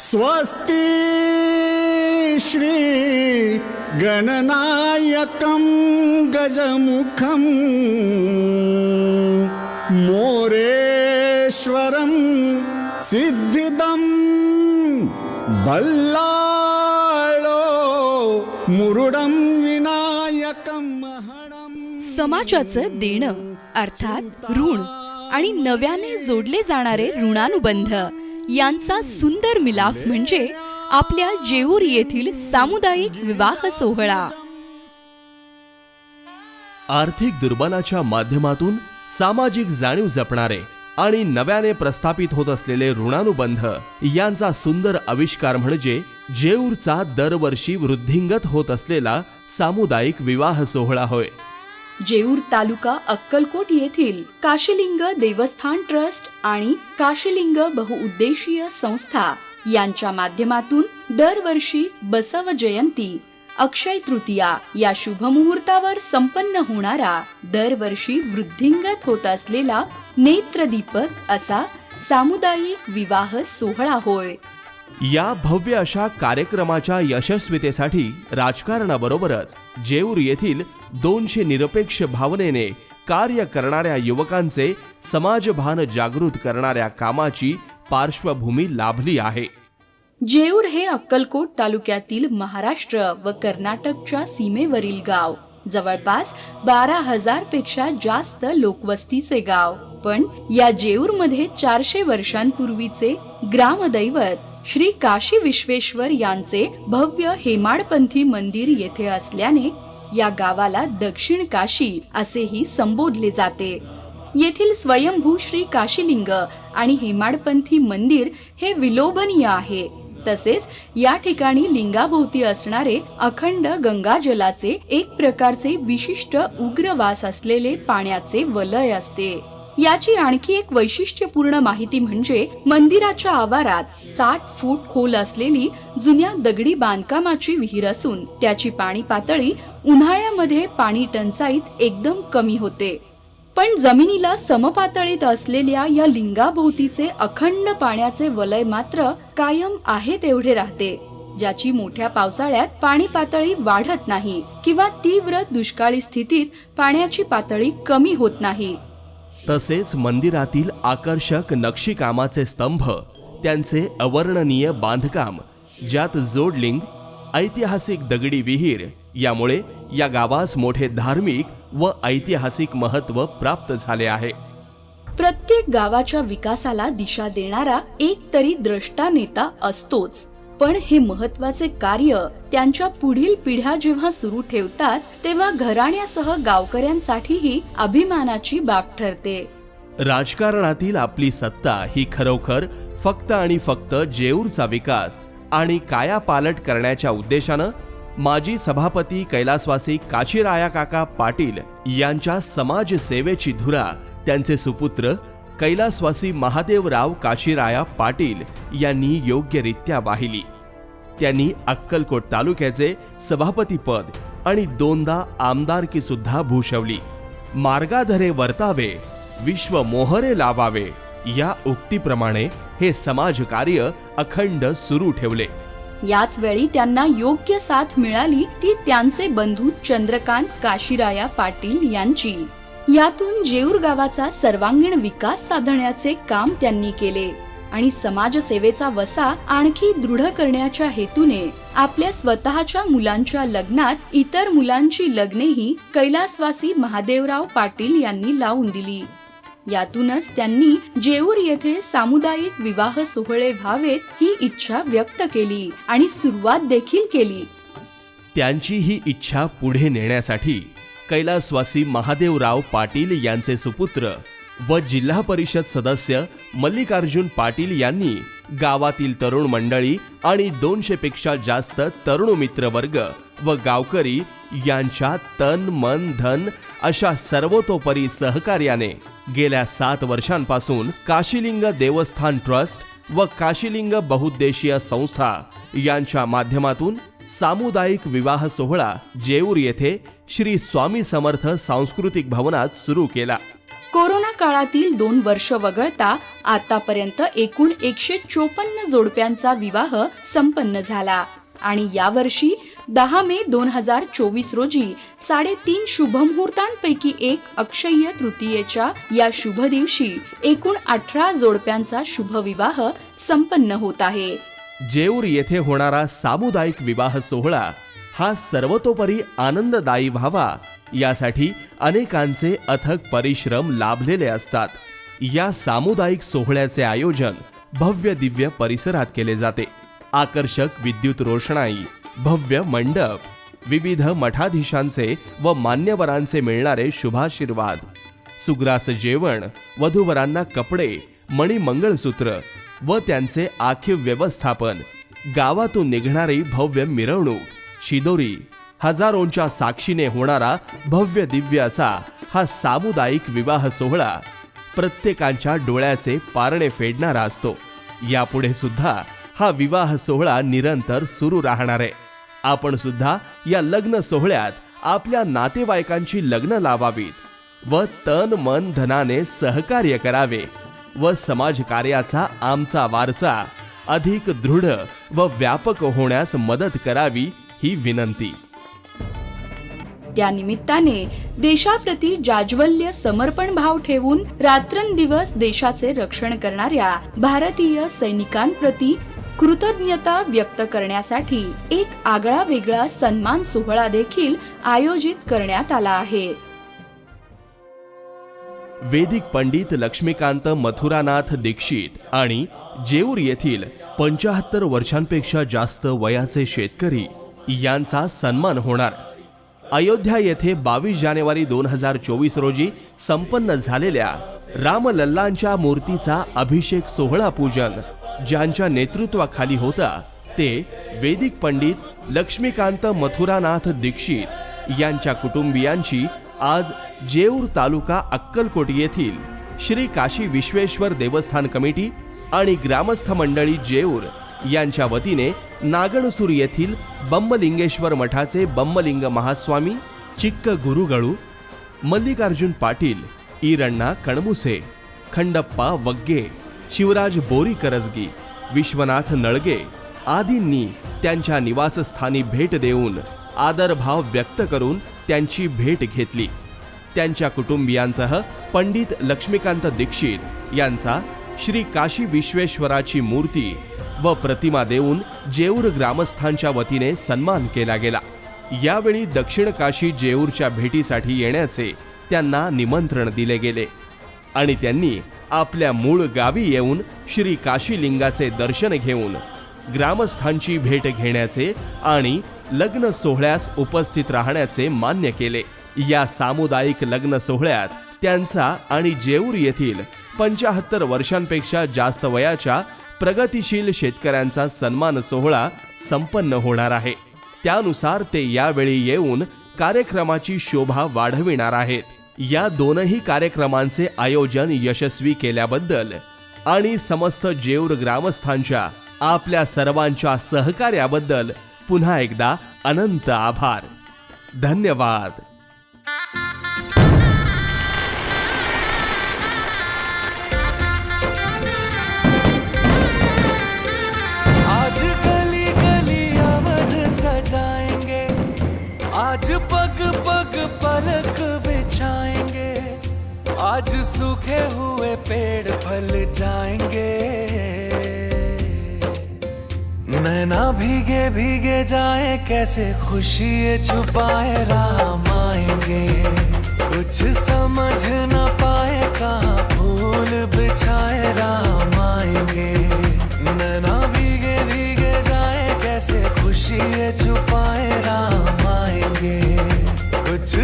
स्वस्ति श्री गणनायकं गजमुखं मोरेश्वरं सिद्धिदं बल्लाळो मुरुडं विनायकं महणं समाजाचं देणं अर्थात ऋण आणि नव्याने जोडले जाणारे ऋणानुबंध. यांचा सुंदर मिलाफ म्हणजे आपल्या जेऊर येथील सामुदायिक विवाह सोहळा. आर्थिक दुर्बलाच्या माध्यमातून सामाजिक जाणीव जपणारे आणि नव्याने प्रस्थापित होत असलेले ऋणानुबंध यांचा सुंदर आविष्कार म्हणजे जेऊरचा दरवर्षी वृद्धिंगत होत असलेला सामुदायिक विवाह सोहळा होय. जेऊर तालुका अक्कलकोट येथील काशीलिंग देवस्थान ट्रस्ट आणि काशीलिंग बहुउद्देशीय संस्था यांच्या माध्यमातून दरवर्षी बसव जयंती अक्षय तृतीया या शुभमुहूर्तावर संपन्न होणारा दरवर्षी वृद्धिंगत होत असलेला नेत्रदीपक असा सामुदायिक विवाह सोहळा होय. या भव्य अशा कार्यक्रमाच्या यशस्वीतेसाठी राजकारणाबरोबरच जेऊर येथील दोनशे निरपेक्ष भावनेने कार्य करणाऱ्या युवकांचे समाजभान जागृत करणाऱ्या कामाची पार्श्वभूमी लाभली आहे. जेऊर हे अक्कलकोट तालुक्यातील महाराष्ट्र व कर्नाटकच्या सीमेवरील गाव. जवळपास बारा हजारपेक्षा जास्त लोकवस्तीचे गाव. पण या जेऊरमध्ये चारशे वर्षांपूर्वीचे ग्रामदैवत श्री काशी विश्वेश्वर यांचे भव्य हेमाडपंथी मंदिर येथे असल्याने या गावाला दक्षिण काशी असेही संबोधले जाते. येथील स्वयंभू श्री काशीलिंग आणि हेमाडपंथी मंदिर हे विलोभनीय आहे. तसेच या ठिकाणी लिंगाभोवती असणारे अखंड गंगाजलाचे एक प्रकारचे विशिष्ट उग्रवास असलेले पाण्याचे वलय असते. याची आणखी एक वैशिष्ट्यपूर्ण माहिती म्हणजे मंदिराच्या आवारात साठ फूट खोल असलेली जुन्या दगडी बांधकामाची विहीर असून त्याची पाणी पातळी उन्हाळ्यामध्ये पाणी टंचाईत एकदम कमी होते. पण जमिनीला समपातळीत असलेल्या या लिंगाभोवतीचे अखंड पाण्याचे वलय मात्र कायम आहे तेवढे राहते. ज्याची मोठ्या पावसाळ्यात पाणी पातळी वाढत नाही किंवा तीव्र दुष्काळी स्थितीत पाण्याची पातळी कमी होत नाही. तसेच मंदिरातील आकर्षक नक्षीकामाचे स्तंभ त्यांचे अवर्णनीय बांधकाम ज्यात जोडलिंग ऐतिहासिक दगडी विहीर यामुळे या गावास मोठे धार्मिक व ऐतिहासिक महत्त्व प्राप्त झाले आहे. प्रत्येक गावाच्या विकासाला दिशा देणारा एक तरी द्रष्टा नेता असतोच. पण हे महत्त्वाचे कार्य त्यांच्या पुढील पिढ्या जेव्हा सुरू ठेवतात तेव्हा घराण्यासह गावकऱ्यांसाठीही अभिमानाची बाब ठरते. राजकारणातील आपली सत्ता ही खरोखर फक्त आणि फक्त जेऊरचा विकास आणि कायापालट करण्याच्या उद्देशानं माजी सभापती कैलासवासी काशीराया काका पाटील यांच्या समाजसेवेची धुरा त्यांचे सुपुत्र कैलासवासी महादेवराव काशीराया पाटील यांनी योग्यरित्या वाहिली. त्यांनी अक्कलकोट तालुक्याचे सभापतीपद आणि दोनदा आमदारकी सुद्धा भूषवली. मार्गाधरे वर्तावे विश्व मोहरे लावावे या उक्तीप्रमाणे हे समाजकार्य अखंड सुरू ठेवले. याच वेळी त्यांना योग्य साथ मिळाली ती त्यांचे बंधू चंद्रकांत काशीराया पाटील यांची. यातून जेऊर गावाचा सर्वांगीण विकास साधण्याचे काम त्यांनी केले आणि समाजसेवेचा वसा आणखी दृढ करण्याच्या हेतूने आपल्या स्वतःच्या मुलांच्या लग्नात इतर मुलांची लग्नेही कैलासवासी महादेवराव पाटील यांनी लावून दिली. यातूनच त्यांनी जेऊर येथे सामुदायिक विवाह सोहळे व्हावेत ही इच्छा व्यक्त केली आणि सुरुवात देखील केली. त्यांची ही इच्छा पुढे नेण्यासाठी कैलासवासी महादेवराव पाटील यांचे सुपुत्र व जिल्हा परिषद सदस्य मल्लिकार्जुन पाटील यांनी गावातील तरुण मंडळी आणि दोनशे पेक्षा जास्त तरुण मित्रवर्ग व गावकरी यांच्या तन मन धन अशा सर्वतोपरी सहकार्याने गेल्या सात वर्षांपासून काशीलिंग देवस्थान ट्रस्ट व काशीलिंग बहुद्देशीय संस्था यांच्या माध्यमातून सामुदायिक विवाह सोहळा जेऊर येथे श्री स्वामी समर्थ सांस्कृतिक भवनात सुरू केला. कोरोना काळातील दोन वर्ष वगळता आतापर्यंत एकूण एकशे चोपन्न जोडप्यांचा विवाह संपन्न झाला. आणि यावर्षी दहा मे दोन हजार चोवीस रोजी साडेतीन शुभमुहूर्तांपैकी एक अक्षय्य तृतीयेच्या या शुभ दिवशी एकूण अठरा जोडप्यांचा शुभविवाह संपन्न होत आहे. जेऊर येथे होणारा सामुदायिक विवाह सोहळा हा सर्वतोपरी आनंददायी व्हावा. यासाठी अनेकांचे अथक परिश्रम लाभलेले असतात. या सामुदायिक सोहळ्याचे आयोजन भव्य दिव्य परिसरात केले जाते. आकर्षक विद्युत रोषणाई भव्य मंडप विविध मठाधीशांचे व मान्यवरांचे मिळणारे शुभाशीर्वाद सुग्रास जेवण वधूवरांना कपडे मणी मंगळसूत्र व त्यांचे आखीव व्यवस्थापन. गावातून निघणारी भव्य मिरवणूक. शिदोरी. हजारोंच्या साक्षीने होणारा भव्य दिव्य असा हा सामुदायिक विवाह सोहळा प्रत्येकांच्या डोळ्याचे पारणे फेडणारा असतो. यापुढे सुद्धा हा विवाह सोहळा निरंतर सुरू राहणार आहे. आपण सुद्धा या लग्न सोहळ्यात आपल्या नातेवाईकांची लग्न लावावीत व तन मन धनाने सहकार्य करावे. व समाजकार्याचा आमचा वारसा. अधिक दृढ व व्यापक होण्यास मदत करावी ही विनंती. त्या निमित्ताने देशाप्रती जाज्वल्य समर्पण भाव ठेवून रात्रंदिवस देशाचे रक्षण करणाऱ्या भारतीय सैनिकांप्रती कृतज्ञता व्यक्त करण्यासाठी एक आगळा वेगळा सन्मान सोहळा देखील आयोजित करण्यात आला आहे. वेदिक पंडित लक्ष्मीकांत मथुरानाथ दीक्षित आणि जेऊर येथील पंचाहत्तर वर्षांपेक्षा जास्त वयाचे शेतकरी यांचा सन्मान होणार. अयोध्या येथे बावीस जानेवारी दोन हजार चोवीस रोजी संपन्न झालेल्या रामलल्लांच्या मूर्तीचा अभिषेक सोहळा पूजन ज्यांच्या नेतृत्वाखाली होता ते वेदिक पंडित लक्ष्मीकांत मथुरानाथ दीक्षित यांच्या कुटुंबियांची आज जेऊर तालुका अक्कलकोट येथील श्री काशी विश्वेश्वर देवस्थान कमिटी आणि ग्रामस्थ मंडळी जेऊर यांच्या वतीने नागणसूर येथील बम्मलिंगेश्वर मठाचे बम्मलिंग महास्वामी चिक्क गुरुगळू मल्लिकार्जुन पाटील ईरण्णा कणमुसे खंडप्पा वग्गे शिवराज बोरी करजगी विश्वनाथ नळगे आदींनी त्यांच्या निवासस्थानी भेट देऊन आदरभाव व्यक्त करून त्यांची भेट घेतली. त्यांच्या कुटुंबियांसह पंडित लक्ष्मीकांत दीक्षित यांचा श्री काशी विश्वेश्वराची मूर्ती व प्रतिमा देऊन जेऊर ग्रामस्थांच्या वतीने सन्मान केला गेला. यावेळी दक्षिण काशी जेऊरच्या भेटीसाठी येण्याचे त्यांना निमंत्रण दिले गेले आणि त्यांनी आपल्या मूळ गावी येऊन श्री काशीलिंगाचे दर्शन घेऊन ग्रामस्थांची भेट घेण्याचे आणि लग्न सोहळ्यास उपस्थित राहण्याचे मान्य केले. या सामुदायिक लग्न सोहळ्यात त्यांचा आणि जेऊर येथील पंचाहत्तर वर्षांपेक्षा जास्त वयाच्या प्रगतिशील शेतकऱ्यांचा सन्मान सोहळा संपन्न होणार आहे. त्यानुसार ते यावेळी येऊन कार्यक्रमाची शोभा वाढविणार आहेत. या दोनही कार्यक्रमांचे आयोजन यशस्वी केल्याबद्दल आणि समस्त जेऊर ग्रामस्थांच्या आपल्या सर्वांच्या सहकार्याबद्दल पुन्हा एकदा अनंत आभार। धन्यवाद। आज गली गली अवध सजाएँगे, आज पग पग पलक बिछाएँगे, आज सूखे हुए पेड़ फल जाएँगे। ना भीगे भीगे जाए, कैसे खुशी छुपाए राम आएँगे कुछ समझ ना पाए, कहा फूल बिछाए राम आएँगे नैना भीगे भीगे जाए, कैसे खुशी छुपाए राम आएँगे कुछ